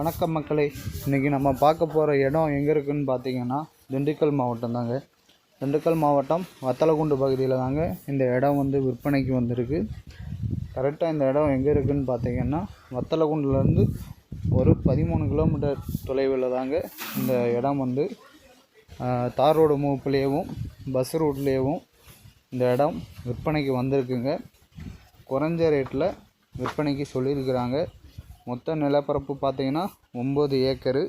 வணக்கம் மக்களே. இன்றைக்கி நம்ம பார்க்க போகிற இடம் எங்கே இருக்குதுன்னு பார்த்தீங்கன்னா திண்டுக்கல் மாவட்டம் தாங்க. திண்டுக்கல் மாவட்டம் வத்தலகுண்டு பகுதியில் தாங்க இந்த இடம் வந்து விற்பனைக்கு வந்திருக்கு. கரெக்டாக இந்த இடம் எங்கே இருக்குதுன்னு பார்த்தீங்கன்னா வத்தலகுண்டுலேருந்து ஒரு பதிமூணு கிலோமீட்டர் தொலைவில் தாங்க இந்த இடம் வந்து. தார் ரோடு மூப்புலேயும் பஸ் ரூட்லேயும் இந்த இடம் விற்பனைக்கு வந்திருக்குங்க. குறைஞ்ச ரேட்டில் விற்பனைக்கு சொல்லியிருக்கிறாங்க. மொத்த நிலப்பரப்பு பார்த்தீங்கன்னா ஒம்பது ஏக்கரு.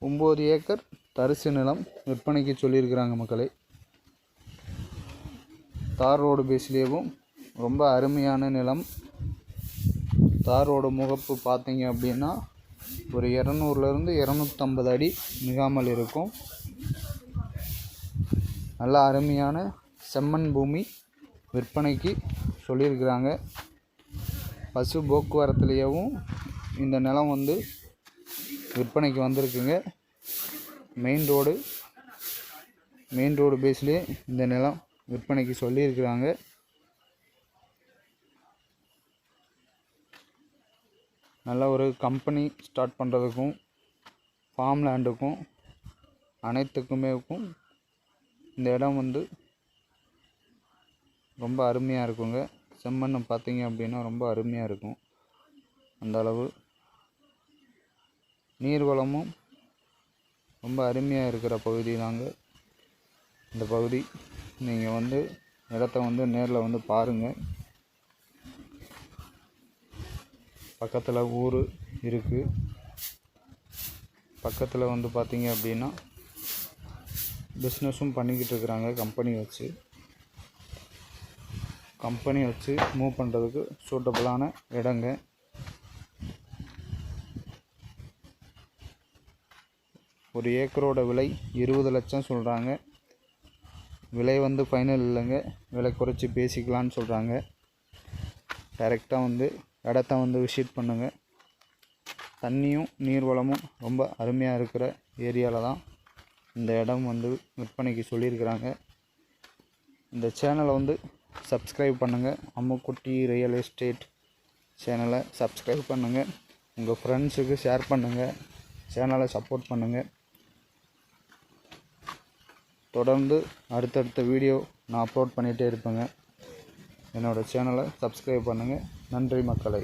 ஒம்பது ஏக்கர் தரிசு நிலம் விற்பனைக்கு சொல்லியிருக்கிறாங்க மக்களை. தார் ரோடு பேஸ்லேயும் ரொம்ப அருமையான நிலம். தார் ரோடு முகப்பு பார்த்தீங்க அப்படின்னா ஒரு இரநூறுலேருந்து இரநூத்தம்பது அடி மிகாமல் இருக்கும். நல்ல அருமையான செம்மண் பூமி விற்பனைக்கு சொல்லியிருக்கிறாங்க. பசு போக்குவரத்துலேயும் இந்த நிலம் வந்து விற்பனைக்கு வந்திருக்குங்க. மெயின் ரோடு மெயின் ரோடு பேஸ்லேயே இந்த நிலம் விற்பனைக்கு சொல்லியிருக்கிறாங்க. நல்ல ஒரு கம்பெனி ஸ்டார்ட் பண்ணுறதுக்கும் ஃபார்ம் லேண்டுக்கும் அனைத்துக்குமேக்கும் இந்த இடம் வந்து ரொம்ப அருமையாக இருக்குங்க. செம்மண்ணை பார்த்தீங்க அப்படின்னா ரொம்ப அருமையாக இருக்கும். அந்த அளவு. நீர்வளமும் ரொம்ப அருமையாக இருக்கிற பகுதி தாங்க. இந்த பகுதி. நீங்கள் வந்து இடத்த வந்து நேரில் வந்து பாருங்கள் பக்கத்தில் ஊர் இருக்குது பக்கத்தில் வந்து பார்த்தீங்க அப்படின்னா பிஸ்னஸும் பண்ணிக்கிட்டு இருக்கிறாங்க கம்பெனி வச்சு. கம்பெனி வச்சு மூவ் பண்ணுறதுக்கு சூட்டபுளான இடங்க. ஒரு ஏக்கரோட விலை இருபது லட்சம் சொல்கிறாங்க விலை வந்து ஃபைனல் இல்லைங்க. விலை குறைச்சி பேசிக்கலான்னு சொல்கிறாங்க டைரெக்டாக வந்து இடத்த வந்து விசிட் பண்ணுங்கள் தண்ணியும் நீர்வளமும் ரொம்ப அருமையாக இருக்கிற ஏரியாவில் தான் இந்த இடம் வந்து விற்பனைக்கு சொல்லியிருக்கிறாங்க. இந்த சேனலை வந்து சப்ஸ்கிரைப் பண்ணுங்கள் அம்முக்குட்டி ரியல் எஸ்டேட் சேனலை சப்ஸ்கிரைப் பண்ணுங்கள் உங்கள் ஃப்ரெண்ட்ஸுக்கு ஷேர் பண்ணுங்கள் சேனலை சப்போர்ட் பண்ணுங்கள் தொடர்ந்து அடுத்தடுத்த வீடியோ நான் அப்லோட் பண்ணிகிட்டே இருப்பேங்க. என்னோடய சேனலை சப்ஸ்கிரைப் பண்ணுங்கள் நன்றி மக்களை.